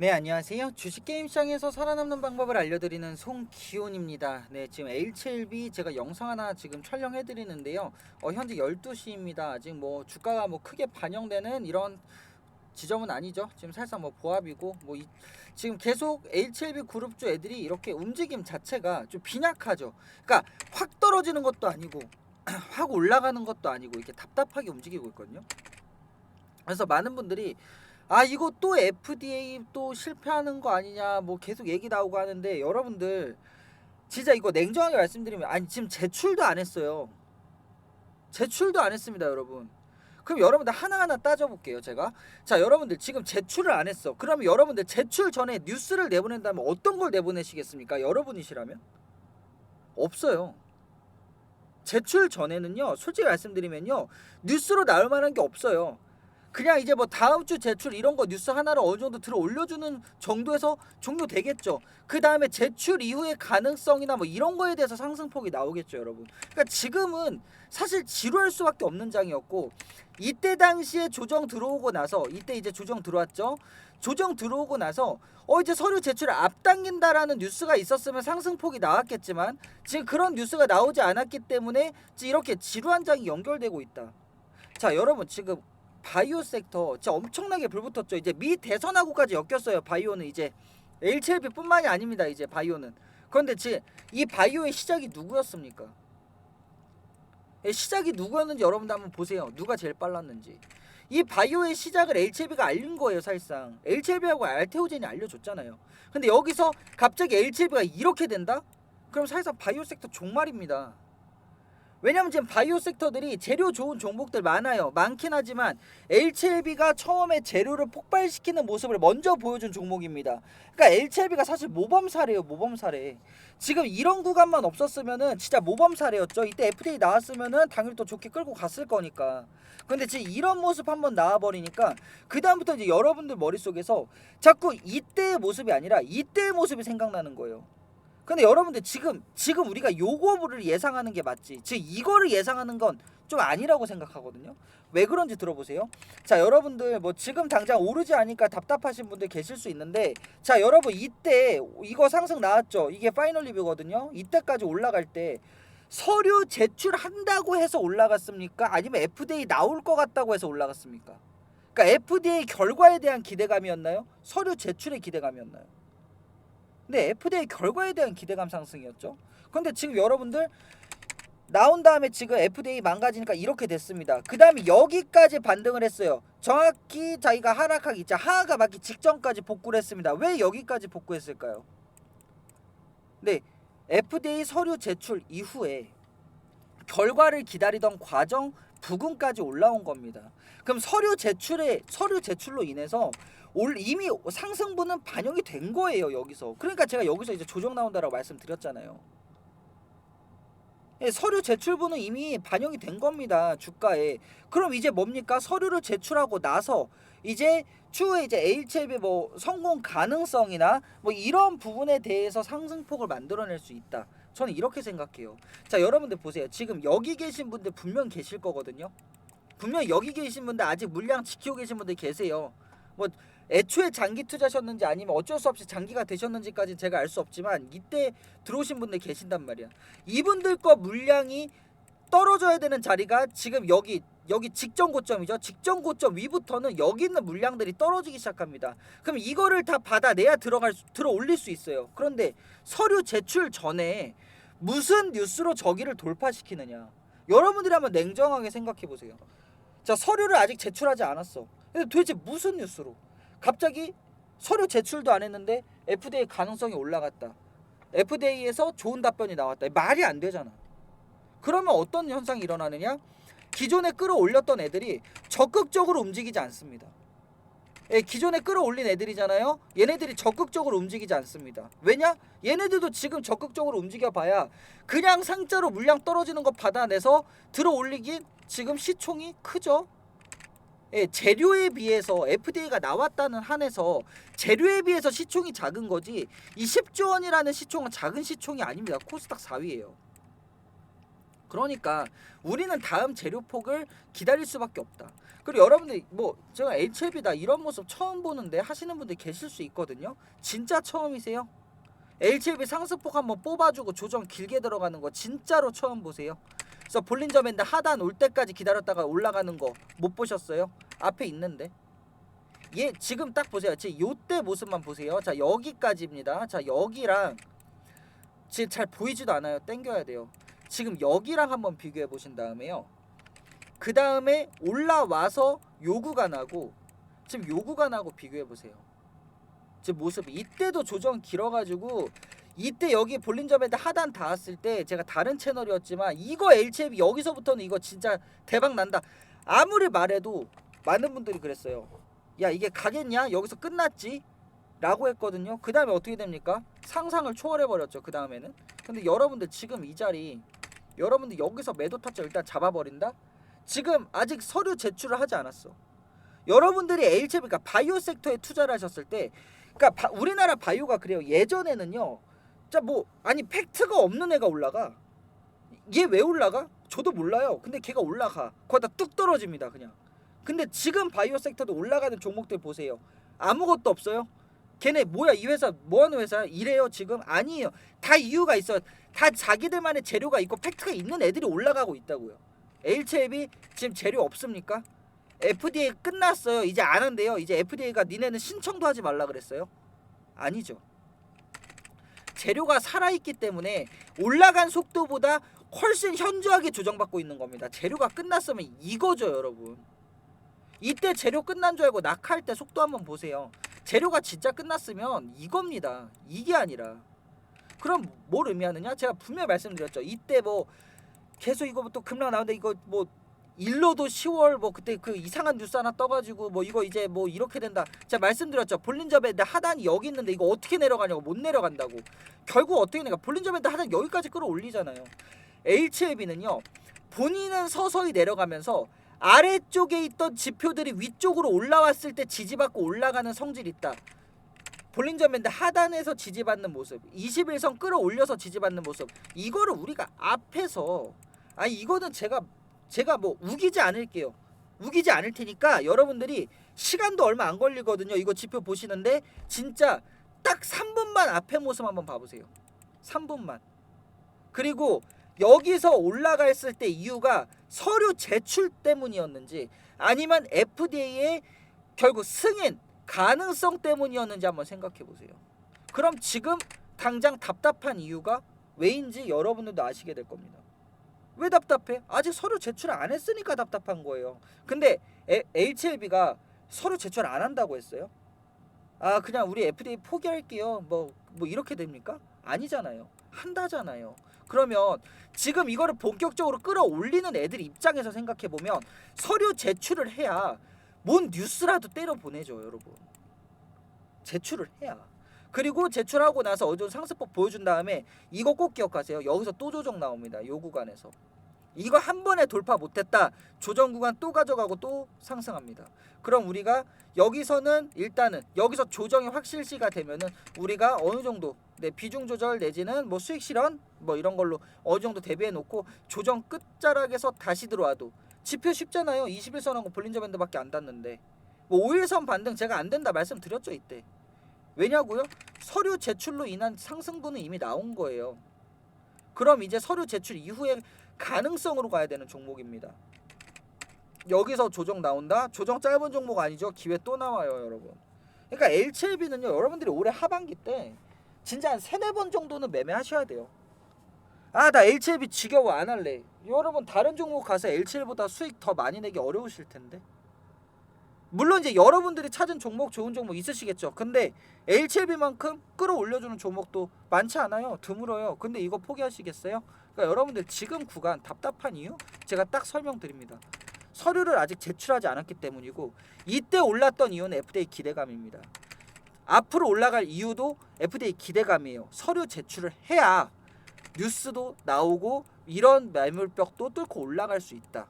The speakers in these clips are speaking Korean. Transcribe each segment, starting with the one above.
네 안녕하세요. 주식 게임 시장에서 살아남는 방법을 알려드리는 송기훈입니다. 네 지금 H7B 제가 영상 하나 지금 촬영해 드리는데요. 어, 현재 12시입니다. 아직 뭐 주가가 뭐 크게 반영되는 이런 지점은 아니죠. 지금 살짝 뭐 보합이고 뭐 이, 지금 계속 H7B 그룹주 애들이 이렇게 움직임 자체가 좀 빈약하죠. 그러니까 확 떨어지는 것도 아니고 확 올라가는 것도 아니고 이렇게 답답하게 움직이고 있거든요. 그래서 많은 분들이 아 이거 또 FDA 또 실패하는 거 아니냐 뭐 계속 얘기 나오고 하는데 여러분들 진짜 이거 냉정하게 말씀드리면 아니 지금 제출도 안 했어요. 제출도 안 했습니다 여러분. 그럼 여러분들 하나하나 따져볼게요 제가. 자 여러분들 지금 제출을 안 했어. 그러면 여러분들 제출 전에 뉴스를 내보낸다면 어떤 걸 내보내시겠습니까? 여러분이시라면? 없어요. 제출 전에는요 솔직히 말씀드리면요 뉴스로 나올 만한 게 없어요 그냥 이제 뭐 다음 주 제출 이런 거 뉴스 하나를 어느 정도 들어 올려주는 정도에서 종료되겠죠. 그 다음에 제출 이후의 가능성이나 뭐 이런 거에 대해서 상승폭이 나오겠죠, 여러분. 그러니까 지금은 사실 지루할 수밖에 없는 장이었고 이때 당시에 조정 들어오고 나서 이때 이제 조정 들어왔죠. 조정 들어오고 나서 어 이제 서류 제출을 앞당긴다라는 뉴스가 있었으면 상승폭이 나왔겠지만 지금 그런 뉴스가 나오지 않았기 때문에 이렇게 지루한 장이 연결되고 있다. 자, 여러분 지금 바이오 섹터 진짜 엄청나게 불붙었죠. 이제 미 대선하고까지 엮였어요. 바이오는 이제 H7B뿐만이 아닙니다. 이제 바이오는. 그런데 이 바이오의 시작이 누구였습니까? 예, 시작이 누구였는지 여러분들 한번 보세요. 누가 제일 빨랐는지. 이 바이오의 시작을 H7B가 알린 거예요, 사실상. H7B하고 알테오젠이 알려줬잖아요. 근데 여기서 갑자기 H7B가 이렇게 된다? 그럼 사실상 바이오 섹터 종말입니다. 왜냐면 지금 바이오 섹터들이 재료 좋은 종목들 많아요. 많긴 하지만 H7B가 처음에 재료를 폭발시키는 모습을 먼저 보여준 종목입니다. 그러니까 H7B가 사실 모범 사례예요. 모범 사례. 지금 이런 구간만 없었으면은 진짜 모범 사례였죠. 이때 FDA 나왔으면은 당일 또 좋게 끌고 갔을 거니까. 근데 지금 이런 모습 한번 나와 버리니까 그 다음부터 이제 여러분들 머릿속에서 자꾸 이때의 모습이 아니라 이때의 모습이 생각나는 거예요. 근데 여러분들 지금 지금 우리가 요거를 예상하는 게 맞지. 즉 이거를 예상하는 건 좀 아니라고 생각하거든요. 왜 그런지 들어보세요. 자, 여러분들 뭐 지금 당장 오르지 않으니까 답답하신 분들 계실 수 있는데 자, 여러분 이때 이거 상승 나왔죠. 이게 파이널 리뷰거든요. 이때까지 올라갈 때 서류 제출한다고 해서 올라갔습니까? 아니면 FDA 나올 것 같다고 해서 올라갔습니까? 그러니까 FDA 결과에 대한 기대감이었나요? 서류 제출의 기대감이었나요? 근데 FDA 결과에 대한 기대감 상승이었죠. 근데 지금 여러분들 나온 다음에 지금 FDA 망가지니까 이렇게 됐습니다. 그 다음에 여기까지 반등을 했어요. 정확히 자기가 하락하기 자 하하가 맞기 직전까지 복구를 했습니다. 왜 여기까지 복구했을까요? 네, FDA 서류 제출 이후에 결과를 기다리던 과정 부근까지 올라온 겁니다. 그럼 서류 제출에 서류 제출로 인해서 올 이미 상승분은 반영이 된 거예요 여기서. 그러니까 제가 여기서 이제 조정 나온다라고 말씀드렸잖아요. 예, 서류 제출분은 이미 반영이 된 겁니다 주가에. 그럼 이제 뭡니까 서류를 제출하고 나서 이제 추후에 이제 HLB 뭐 성공 가능성이나 뭐 이런 부분에 대해서 상승폭을 만들어낼 수 있다. 저는 이렇게 생각해요. 자 여러분들 보세요. 지금 여기 계신 분들 분명 계실 거거든요. 분명 여기 계신 분들 아직 물량 지키고 계신 분들 계세요. 뭐 애초에 장기 투자하셨는지 아니면 어쩔 수 없이 장기가 되셨는지까지는 제가 알 수 없지만 이때 들어오신 분들 계신단 말이야. 이분들 거 물량이 떨어져야 되는 자리가 지금 여기 여기 직전 고점이죠. 직전 고점 위부터는 여기 있는 물량들이 떨어지기 시작합니다. 그럼 이거를 다 받아내야 들어갈 수- 들어 올릴 수 있어요. 그런데 서류 제출 전에 무슨 뉴스로 저기를 돌파시키느냐? 여러분들이 한번 냉정하게 생각해 보세요. 자 서류를 아직 제출하지 않았어. 근데 도대체 무슨 뉴스로? 갑자기 서류 제출도 안 했는데 FDA 가능성이 올라갔다. FDA에서 좋은 답변이 나왔다. 말이 안 되잖아. 그러면 어떤 현상이 일어나느냐? 기존에 끌어올렸던 애들이 적극적으로 움직이지 않습니다. 예, 기존에 끌어올린 애들이잖아요. 얘네들이 적극적으로 움직이지 않습니다. 왜냐? 얘네들도 지금 적극적으로 움직여봐야 그냥 상자로 물량 떨어지는 거 받아내서 들어올리긴 지금 시총이 크죠. 예, 재료에 비해서 FDA가 나왔다는 한에서 재료에 비해서 시총이 작은 거지 이 10조 원이라는 시총은 작은 시총이 아닙니다. 코스닥 4위예요. 그러니까 우리는 다음 재료폭을 기다릴 수밖에 없다. 그리고 여러분들 뭐 제가 HLB다 이런 모습 처음 보는데 하시는 분들 계실 수 있거든요. 진짜 처음이세요? HLB 상승폭 한번 뽑아주고 조정 길게 들어가는 거 진짜로 처음 보세요. 그래서 볼린저 밴드 하단 올 때까지 기다렸다가 올라가는 거 못 보셨어요? 앞에 있는데. 얘 지금 딱 보세요. 지금 요때 모습만 보세요. 자 여기까지입니다. 자 여기랑 지금 잘 보이지도 않아요. 땡겨야 돼요. 지금 여기랑 한번 비교해 보신 다음에요. 그 다음에 올라와서 요 구간하고 지금 요 구간하고 비교해 보세요. 지금 모습이 이때도 조정 길어가지고 이때 여기 볼린저 밴드 하단 닿았을 때 제가 다른 채널이었지만 이거 HLB 여기서부터는 이거 진짜 대박 난다. 아무리 말해도 많은 분들이 그랬어요. 야 이게 가겠냐? 여기서 끝났지? 라고 했거든요. 그 다음에 어떻게 됩니까? 상상을 초월해 버렸죠. 그 다음에는. 근데 여러분들 지금 이 자리 여러분들 여기서 매도 타점 일단 잡아버린다? 지금 아직 서류 제출을 하지 않았어. 여러분들이 HLB 그러니까 바이오 섹터에 투자를 하셨을 때 그러니까 바- 우리나라 바이오가 그래요. 예전에는요. 자 뭐 아니 팩트가 없는 애가 올라가. 얘 왜 올라가? 저도 몰라요. 근데 걔가 올라가. 거기다 뚝 떨어집니다, 그냥. 근데 지금 바이오 섹터도 올라가는 종목들 보세요. 아무것도 없어요. 걔네 뭐야 이 회사 뭐 하는 회사야? 이래요 지금? 아니에요. 다 이유가 있어. 다 자기들만의 재료가 있고 팩트가 있는 애들이 올라가고 있다고요. HLB 지금 재료 없습니까? FDA 끝났어요. 이제 안 한대요. 이제 FDA가 니네는 신청도 하지 말라 그랬어요. 아니죠. 재료가 살아있기 때문에 올라간 속도보다 훨씬 현저하게 조정받고 있는 겁니다. 재료가 끝났으면 이거죠, 여러분. 이때 재료 끝난 줄 알고 낙할 때 속도 한번 보세요. 재료가 진짜 끝났으면 이겁니다. 이게 아니라. 그럼 뭘 의미하느냐? 제가 분명히 말씀드렸죠. 이때 뭐 계속 이거 또 급락 나오는데 이거 뭐 일로도 10월 뭐 그때 그 이상한 뉴스 하나 떠가지고 뭐 이거 이제 뭐 이렇게 된다. 제가 말씀드렸죠. 볼린저 밴드 하단이 여기 있는데 이거 어떻게 내려가냐고 못 내려간다고. 결국 어떻게 되니까 볼린저 밴드 하단 여기까지 끌어올리잖아요. HLB는요. 본인은 서서히 내려가면서 아래쪽에 있던 지표들이 위쪽으로 올라왔을 때 지지받고 올라가는 성질이 있다. 볼린저 밴드 하단에서 지지받는 모습, 21선 끌어올려서 지지받는 모습. 이거를 우리가 앞에서 아니 이거는 제가 제가 뭐 우기지 않을게요. 우기지 않을 테니까 여러분들이 시간도 얼마 안 걸리거든요. 이거 지표 보시는데 진짜 딱 3분만 앞에 모습 한번 봐보세요. 3분만. 그리고 여기서 올라갔을 때 이유가 서류 제출 때문이었는지 아니면 FDA의 결국 승인 가능성 때문이었는지 한번 생각해 보세요. 그럼 지금 당장 답답한 이유가 왜인지 여러분들도 아시게 될 겁니다. 왜 답답해? 아직 서류 제출 안 했으니까 답답한 거예요. 근데 HLB가 서류 제출 안 한다고 했어요? 아 그냥 우리 FDA 포기할게요. 뭐뭐 이렇게 됩니까? 아니잖아요. 한다잖아요. 그러면 지금 이거를 본격적으로 끌어올리는 애들 입장에서 생각해 보면 서류 제출을 해야 뭔 뉴스라도 때려 보내죠, 여러분. 제출을 해야. 그리고 제출하고 나서 어느 정도 상승폭 보여준 다음에 이거 꼭 기억하세요. 여기서 또 조정 나옵니다. 요 구간에서. 이거 한 번에 돌파 못했다. 조정 구간 또 가져가고 또 상승합니다. 그럼 우리가 여기서는 일단은 여기서 조정이 확실시가 되면은 우리가 어느 정도 네, 비중 조절 내지는 뭐 수익 실현 뭐 이런 걸로 어느 정도 대비해 놓고 조정 끝자락에서 다시 들어와도 지표 쉽잖아요. 21선하고 볼린저 밴드밖에 안 닿는데 뭐 5일선 반등 제가 안 된다 말씀드렸죠 이때. 왜냐고요? 서류 제출로 인한 상승분은 이미 나온 거예요. 그럼 이제 서류 제출 이후에 가능성으로 가야 되는 종목입니다. 여기서 조정 나온다? 조정 짧은 종목 아니죠? 기회 또 나와요, 여러분. 그러니까 L7B는요, 여러분들이 올해 하반기 때 진짜 한 세네 번 정도는 매매하셔야 돼요. 아, 나 L7B 지겨워 안 할래. 여러분 다른 종목 가서 L7보다 수익 더 많이 내기 어려우실 텐데. 물론 이제 여러분들이 찾은 종목 좋은 종목 있으시겠죠. 근데 L7B만큼 끌어올려주는 종목도 많지 않아요. 드물어요. 근데 이거 포기하시겠어요? 그러니까 여러분들 지금 구간 답답한 이유 제가 딱 설명드립니다. 서류를 아직 제출하지 않았기 때문이고 이때 올랐던 이유는 FDA 기대감입니다. 앞으로 올라갈 이유도 FDA 기대감이에요. 서류 제출을 해야 뉴스도 나오고 이런 매물벽도 뚫고 올라갈 수 있다.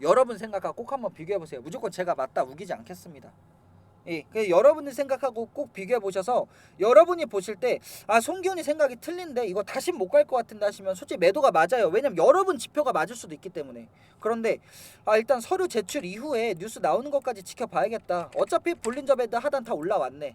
여러분 생각하고 꼭 한번 비교해 보세요. 무조건 제가 맞다 우기지 않겠습니다. 예, 그 여러분들 생각하고 꼭 비교해 보셔서 여러분이 보실 때 아 송기훈이 생각이 틀린데 이거 다시 못 갈 것 같은데 하시면 솔직히 매도가 맞아요. 왜냐면 여러분 지표가 맞을 수도 있기 때문에 그런데 아 일단 서류 제출 이후에 뉴스 나오는 것까지 지켜봐야겠다. 어차피 볼린저 베드 하단 다 올라왔네.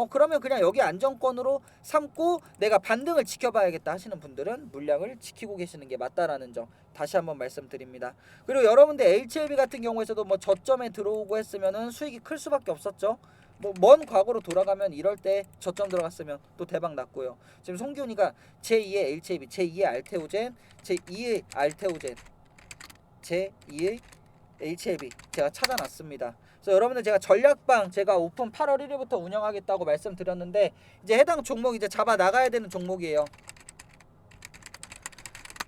어 그러면 그냥 여기 안정권으로 삼고 내가 반등을 지켜봐야겠다 하시는 분들은 물량을 지키고 계시는 게 맞다라는 점 다시 한번 말씀드립니다. 그리고 여러분들 HLB 같은 경우에서도 뭐 저점에 들어오고 했으면은 수익이 클 수밖에 없었죠. 뭐먼 과거로 돌아가면 이럴 때 저점 들어갔으면 또 대박 났고요. 지금 송기훈이가 제2의 HLB, 제2의 알테오젠, 제2의 알테오젠, 제2의 HLB 제가 찾아놨습니다. 그래서 여러분들 제가 전략방 제가 오픈 8월 1일부터 운영하겠다고 말씀드렸는데 이제 해당 종목 이제 잡아 나가야 되는 종목이에요.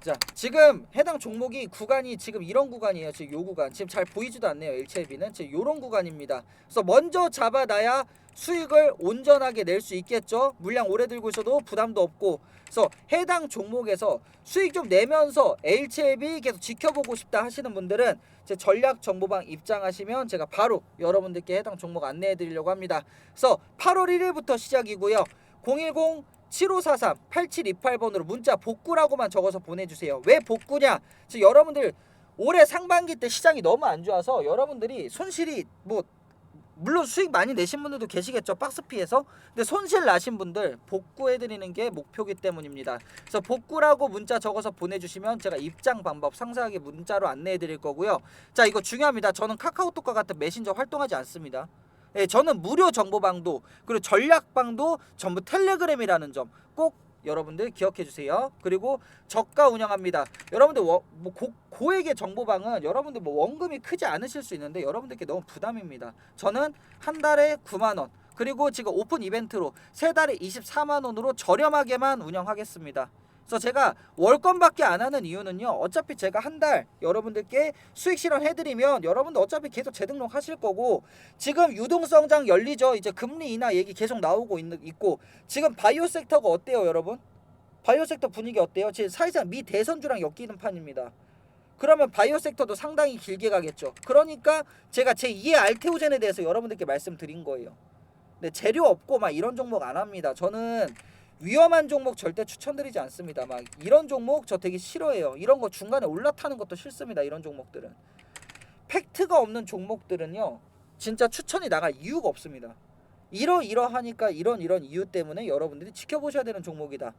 자 지금 해당 종목이 구간이 지금 이런 구간이에요. 지금 요 구간 지금 잘 보이지도 않네요. HLB는 지금 요런 구간입니다. 그래서 먼저 잡아놔야 수익을 온전하게 낼 수 있겠죠. 물량 오래 들고 있어도 부담도 없고 그래서 해당 종목에서 수익 좀 내면서 HLB 계속 지켜보고 싶다 하시는 분들은 제 전략 정보방 입장하시면 제가 바로 여러분들께 해당 종목 안내해 드리려고 합니다. 그래서 8월 1일부터 시작이고요. 010 7543 8728번으로 문자 복구라고만 적어서 보내주세요. 왜 복구냐? 지금 여러분들 올해 상반기 때 시장이 너무 안 좋아서 여러분들이 손실이 뭐 물론 수익 많이 내신 분들도 계시겠죠 박스피에서. 근데 손실 나신 분들 복구해 드리는 게 목표기 때문입니다. 그래서 복구라고 문자 적어서 보내주시면 제가 입장 방법 상세하게 문자로 안내해 드릴 거고요. 자 이거 중요합니다. 저는 카카오톡과 같은 메신저 활동하지 않습니다 예, 저는 무료 정보방도 그리고 전략방도 전부 텔레그램이라는 점 꼭 여러분들 기억해 주세요. 그리고 저가 운영합니다. 여러분들 워, 뭐 고, 고액의 정보방은 여러분들 뭐 원금이 크지 않으실 수 있는데 여러분들께 너무 부담입니다. 저는 한 달에 9만 원 그리고 지금 오픈 이벤트로 세 달에 24만 원으로 저렴하게만 운영하겠습니다. 그래서 제가 월권밖에 안 하는 이유는요. 어차피 제가 한 달 여러분들께 수익 실현 해드리면 여러분들 어차피 계속 재등록 하실 거고 지금 유동성장 열리죠. 이제 금리 인하 얘기 계속 나오고 있는, 있고 지금 바이오 섹터가 어때요, 여러분? 바이오 섹터 분위기 어때요? 지금 사실상 미 대선주랑 엮이는 판입니다. 그러면 바이오 섹터도 상당히 길게 가겠죠. 그러니까 제가 제 2의 알테오젠에 대해서 여러분들께 말씀드린 거예요. 근데 재료 없고 막 이런 종목 안 합니다. 저는 위험한 종목 절대 추천드리지 않습니다. 막 이런 종목 저 되게 싫어해요. 이런 거 중간에 올라타는 것도 싫습니다. 이런 종목들은 팩트가 없는 종목들은요. 진짜 추천이 나갈 이유가 없습니다. 이러이러하니까 이런 이런 이유 때문에 여러분들이 지켜보셔야 되는 종목이다.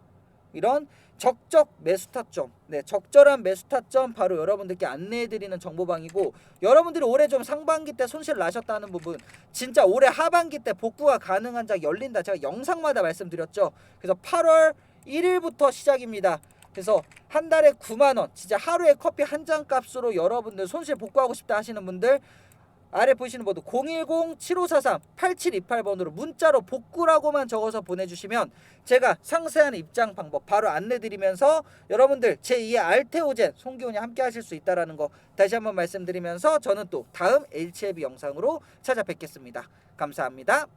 이런 적적 매수 타점, 네 적절한 매수 타점 바로 여러분들께 안내해드리는 정보방이고 여러분들이 올해 좀 상반기 때 손실 나셨다는 부분 진짜 올해 하반기 때 복구가 가능한 자 열린다 제가 영상마다 말씀드렸죠. 그래서 8월 1일부터 시작입니다. 그래서 한 달에 9만 원, 진짜 하루에 커피 한 잔 값으로 여러분들 손실 복구하고 싶다 하시는 분들 아래 보시는 번호 010-7543-8728번으로 문자로 복구라고만 적어서 보내주시면 제가 상세한 입장 방법 바로 안내드리면서 여러분들 제2의 알테오젠 송기훈이 함께 하실 수 있다는 거 다시 한번 말씀드리면서 저는 또 다음 HLB 영상으로 찾아뵙겠습니다. 감사합니다.